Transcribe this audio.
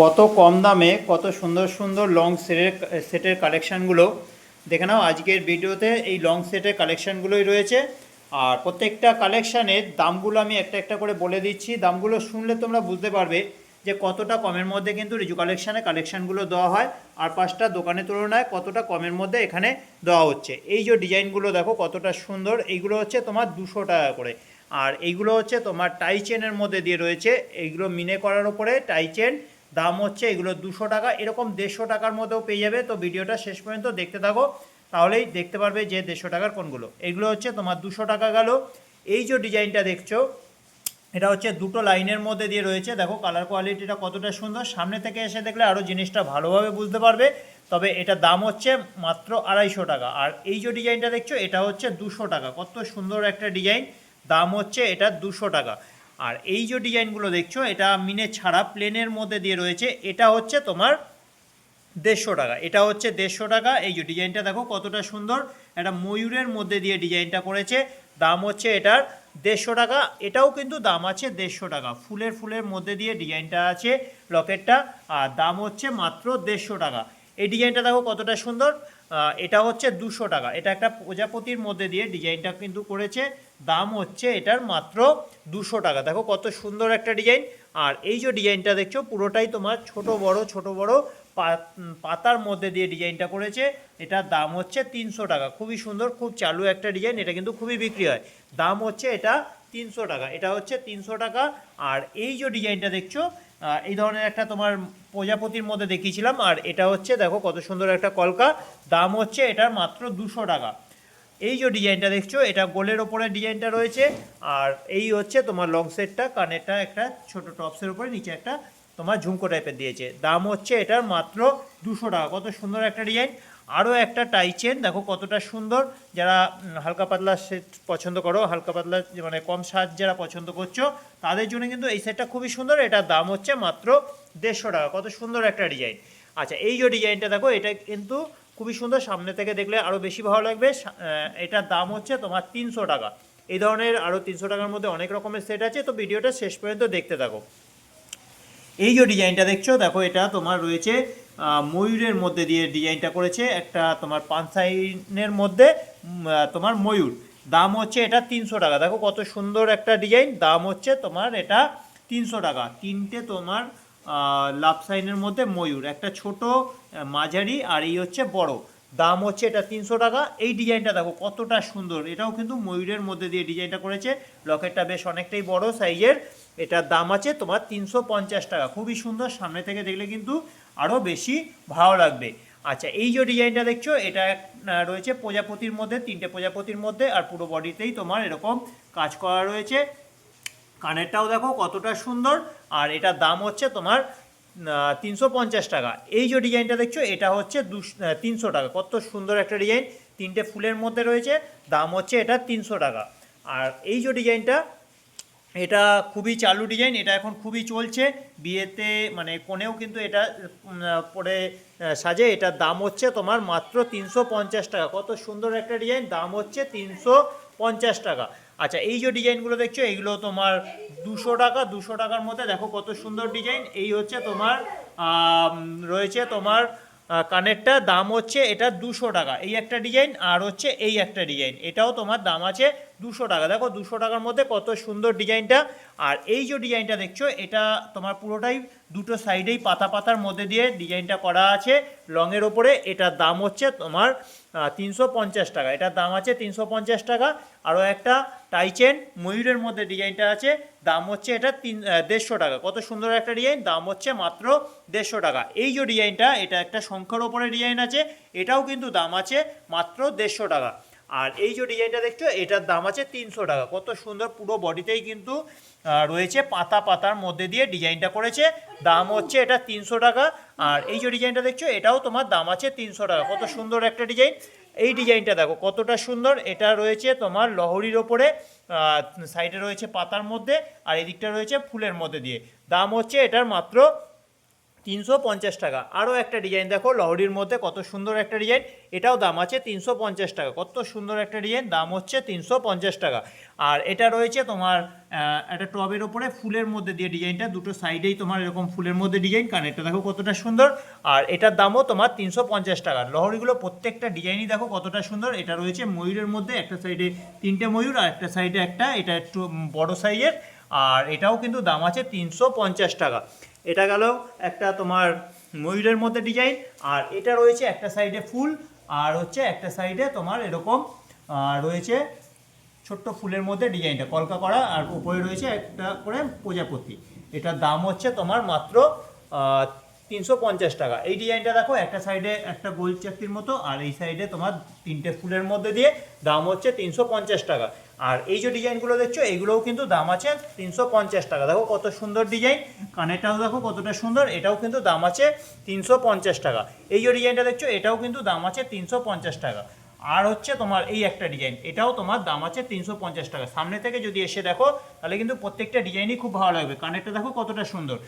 কত কম দামে কত সুন্দর সুন্দর লং সেটের সেটের কালেকশানগুলো দেখে নাও। আজকের ভিডিওতে এই লং সেটের কালেকশানগুলোই রয়েছে। আর প্রত্যেকটা কালেকশানের দামগুলো আমি একটা একটা করে বলে দিচ্ছি। দামগুলো শুনলে তোমরা বুঝতে পারবে যে কতটা কমের মধ্যে কিন্তু রিজু কালেকশানে কালেকশানগুলো দেওয়া হয় আর পাঁচটা দোকানের তুলনায় কতটা কমের মধ্যে এখানে দেওয়া হচ্ছে। এই যে ডিজাইনগুলো দেখো কতটা সুন্দর, এইগুলো হচ্ছে তোমার দুশো টাকা করে। আর এইগুলো হচ্ছে তোমার টাই চেনের মধ্যে দিয়ে রয়েছে। এইগুলো মিনে করার উপরে টাই চেন দাম হচ্ছে এগুলো দুশো টাকা, এরকম দেড়শো টাকার মধ্যেও পেয়ে যাবে। তো ভিডিওটা শেষ পর্যন্ত দেখতে থাকো, তাহলেই দেখতে পারবে যে দেড়শো টাকার কোনগুলো। এগুলো হচ্ছে তোমার দুশো টাকা গেল। এই যে ডিজাইনটা দেখছ, এটা হচ্ছে দুটো লাইনের মধ্যে দিয়ে রয়েছে। দেখো কালার কোয়ালিটিটা কতটা সুন্দর। সামনে থেকে এসে দেখলে আরও জিনিসটা ভালোভাবে বুঝতে পারবে। তবে এটা দাম হচ্ছে মাত্র আড়াইশো টাকা। আর এই যে ডিজাইনটা দেখছ, এটা হচ্ছে দুশো টাকা। কত সুন্দর একটা ডিজাইন। দাম হচ্ছে এটা দুশো টাকা। আর এই যে ডিজাইনগুলো দেখছ, এটা মিনে ছাড়া প্লেনের মধ্যে দিয়ে রয়েছে। এটা হচ্ছে তোমার দেড়শো টাকা। এটা হচ্ছে দেড়শো টাকা। এই যে ডিজাইনটা দেখো, কতটা সুন্দর। একটা ময়ূরের মধ্যে দিয়ে ডিজাইনটা করেছে। দাম হচ্ছে এটার দেড়শো টাকা। এটাও কিন্তু দাম আছে দেড়শো টাকা। ফুলের ফুলের মধ্যে দিয়ে ডিজাইনটা আছে লকেটটা। আর দাম হচ্ছে মাত্র দেড়শো টাকা। এই ডিজাইনটা দেখো কতটা সুন্দর। এটা হচ্ছে দুশো টাকা। এটা একটা প্রজাপতির মধ্যে দিয়ে ডিজাইনটা কিন্তু করেছে। দাম হচ্ছে এটার মাত্র দুশো টাকা। দেখো কত সুন্দর একটা ডিজাইন। আর এই যে ডিজাইনটা দেখছ, পুরোটাই তোমার ছোট বড় ছোট বড় পাতার মধ্যে দিয়ে ডিজাইনটা করেছে। এটার দাম হচ্ছে তিনশো টাকা। খুবই সুন্দর, খুব চালু একটা ডিজাইন। এটা কিন্তু খুবই বিক্রি হয়। দাম হচ্ছে এটা তিনশো টাকা। এটা হচ্ছে তিনশো টাকা। আর এই যে ডিজাইনটা দেখছ এই ধরনের একটা তোমার প্রজাপতির মধ্যে দেখিয়েছিলাম। আর এটা হচ্ছে, দেখো কত সুন্দর একটা কলকা। দাম হচ্ছে এটার মাত্র দুশো টাকা। এই যে ডিজাইনটা দেখছ, এটা গোলের ওপরে ডিজাইনটা রয়েছে। আর এই হচ্ছে তোমার লং সেটটা কানেরটা একটা ছোট টপসের উপরে, নিচে একটা তোমার ঝুমকো টাইপের দিয়েছে। দাম হচ্ছে এটার মাত্র দুশো টাকা। কত সুন্দর একটা ডিজাইন আরও একটা টাই চেন দেখো কতটা সুন্দর। যারা হালকা পাতলা সেট পছন্দ করো, হালকা পাতলা মানে কম সাজ যারা পছন্দ করছ, তাদের জন্য কিন্তু এই সেটটা খুবই সুন্দর। এটার দাম হচ্ছে মাত্র দেড়শো টাকা। কত সুন্দর একটা ডিজাইন আচ্ছা এই যে ডিজাইনটা দেখো, এটা কিন্তু খুবই সুন্দর। সামনে থেকে দেখলে আরও বেশি ভালো লাগবে। এটার দাম হচ্ছে তোমার তিনশো টাকা। এই ধরনের আরও তিনশো টাকার মধ্যে অনেক রকমের সেট আছে। তো ভিডিওটা শেষ পর্যন্ত দেখতে থাকো। এই যে ডিজাইনটা দেখছ, দেখো এটা তোমার রয়েছে ময়ূরের মধ্যে দিয়ে ডিজাইনটা করেছে, একটা তোমার পানসাইনের মধ্যে তোমার ময়ূর। দাম হচ্ছে এটা তিনশো টাকা। দেখো কত সুন্দর একটা ডিজাইন, দাম হচ্ছে তোমার এটা তিনশো টাকা। তিনটে তোমার লাভ সাইনের মধ্যে ময়ূর, একটা ছোট মাঝারি আর এই হচ্ছে বড়। দাম হচ্ছে এটা তিনশো টাকা। এই ডিজাইনটা দেখো কতটা সুন্দর। এটাও কিন্তু ময়ূরের মধ্যে দিয়ে ডিজাইনটা করেছে। লকেটটা বেশ অনেকটাই বড় সাইজের। এটার দাম আছে তোমার তিনশো পঞ্চাশ টাকা। খুবই সুন্দর, সামনে থেকে দেখলে কিন্তু আরও বেশি ভালো লাগবে। আচ্ছা এই যে ডিজাইনটা দেখছ, এটা রয়েছে প্রজাপতির মধ্যে, তিনটে প্রজাপতির মধ্যে, আর পুরো বডিতেই তোমার এরকম কাজ করা রয়েছে। কানেরটাও দেখো কতটা সুন্দর, আর এটার দাম হচ্ছে তোমার তিনশো পঞ্চাশ টাকা। এই যে ডিজাইনটা দেখছ, এটা হচ্ছে তিনশো টাকা। কত সুন্দর একটা ডিজাইন। তিনটে ফুলের মধ্যে রয়েছে, দাম হচ্ছে এটা তিনশো টাকা। আর এই যে ডিজাইনটা এটা খুবই চালু ডিজাইন এটা এখন খুবই চলছে। বিয়েতে মানে কোণেও কিন্তু এটা পরে সাজে। এটার দাম হচ্ছে তোমার মাত্র তিনশো পঞ্চাশ টাকা। কত সুন্দর একটা ডিজাইন দাম হচ্ছে তিনশো পঞ্চাশ টাকা। আচ্ছা এই যে ডিজাইনগুলো দেখছ এইগুলো তোমার দুশো টাকা, দুশো টাকার মধ্যে দেখো কত সুন্দর ডিজাইন এই হচ্ছে তোমার রয়েছে তোমার কানেরটা। দাম হচ্ছে এটা দুশো টাকা। এই একটা ডিজাইন আর হচ্ছে এই একটা ডিজাইন এটাও তোমার দাম আছে দুশো টাকা। দেখো দুশো টাকার মধ্যে কত সুন্দর ডিজাইনটা। আর এই যে ডিজাইনটা দেখছ, এটা তোমার পুরোটাই দুটো সাইডেই পাতা পাতার মধ্যে দিয়ে ডিজাইনটা করা আছে। লংয়ের ওপরে এটার দাম হচ্ছে তোমার তিনশো পঞ্চাশ টাকা। এটার দাম আছে তিনশো পঞ্চাশ টাকা। আরও একটা টাইচেন ময়ূরের মধ্যে ডিজাইনটা আছে। দাম হচ্ছে এটা তিন দেড়শো টাকা। কত সুন্দর একটা ডিজাইন। দাম হচ্ছে মাত্র দেড়শো টাকা। এই যে ডিজাইনটা, এটা একটা সংখ্যার ওপরে ডিজাইন আছে। এটাও কিন্তু দাম আছে মাত্র দেড়শো টাকা। আর এই যে ডিজাইনটা দেখছ, এটার দাম আছে তিনশো টাকা। কত সুন্দর পুরো বডিতেই কিন্তু রয়েছে পাতা পাতার মধ্যে দিয়ে ডিজাইনটা করেছে। দাম হচ্ছে এটা তিনশো টাকা। আর এই যে ডিজাইনটা দেখছ, এটাও তোমার দাম আছে তিনশো টাকা। কত সুন্দর একটা ডিজাইন। এই ডিজাইনটা দেখো, কতটা সুন্দর। এটা রয়েছে তোমার লহরির ওপরে সাইডে রয়েছে পাতার মধ্যে, আর এদিকটা রয়েছে ফুলের মধ্যে দিয়ে। দাম হচ্ছে এটার মাত্র তিনশো পঞ্চাশ টাকা। আরও একটা ডিজাইন দেখো লহরির মধ্যে কত সুন্দর একটা ডিজাইন এটাও দাম আছে তিনশো পঞ্চাশ টাকা। কত সুন্দর একটা ডিজাইন দাম হচ্ছে তিনশো পঞ্চাশ টাকা। আর এটা রয়েছে তোমার একটা টবের ওপরে ফুলের মধ্যে দিয়ে ডিজাইনটা দুটো সাইডেই তোমার এরকম ফুলের মধ্যে ডিজাইন কারণ এটা দেখো কতটা সুন্দর। আর এটার দামও তোমার তিনশো পঞ্চাশ টাকা। লহরিগুলো প্রত্যেকটা ডিজাইনই দেখো কতটা সুন্দর। এটা রয়েছে ময়ূরের মধ্যে, একটা সাইডে তিনটে ময়ূর আর একটা সাইডে একটা। এটা একটু বড় সাইজের আর এটাও কিন্তু দাম আছে তিনশো পঞ্চাশ টাকা। এটা গেল একটা তোমার ময়ূরের মধ্যে ডিজাইন আর এটা রয়েছে একটা সাইডে ফুল, আর হচ্ছে একটা সাইডে তোমার এরকম রয়েছে ছোট্ট ফুলের মধ্যে ডিজাইনটা কলকা করা, আর উপরে রয়েছে একটা করে প্রজাপতি। এটার দাম হচ্ছে তোমার মাত্র তিনশো পঞ্চাশ টাকা। এই ডিজাইনটা দেখো, একটা সাইডে একটা গোল চাকতির মতো, আর এই সাইডে তোমার তিনটে ফুলের মধ্যে দিয়ে দাম হচ্ছে তিনশো পঞ্চাশ টাকা। আর এই যে ডিজাইনগুলো দেখছ এইগুলোও কিন্তু দাম আছে তিনশো পঞ্চাশ টাকা। দেখো কত সুন্দর ডিজাইন কানেরটাও দেখো কতটা সুন্দর, এটাও কিন্তু দাম আছে তিনশো পঞ্চাশ টাকা। এই যে ডিজাইনটা দেখছ, এটাও কিন্তু দাম আছে তিনশো পঞ্চাশ টাকা। আর হচ্ছে তোমার এই একটা ডিজাইন এটাও তোমার দাম আছে তিনশো পঞ্চাশ টাকা। সামনে থেকে যদি এসে দেখো, তাহলে কিন্তু প্রত্যেকটা ডিজাইনই খুব ভালো লাগবে। কানেরটা দেখো কতটা সুন্দর।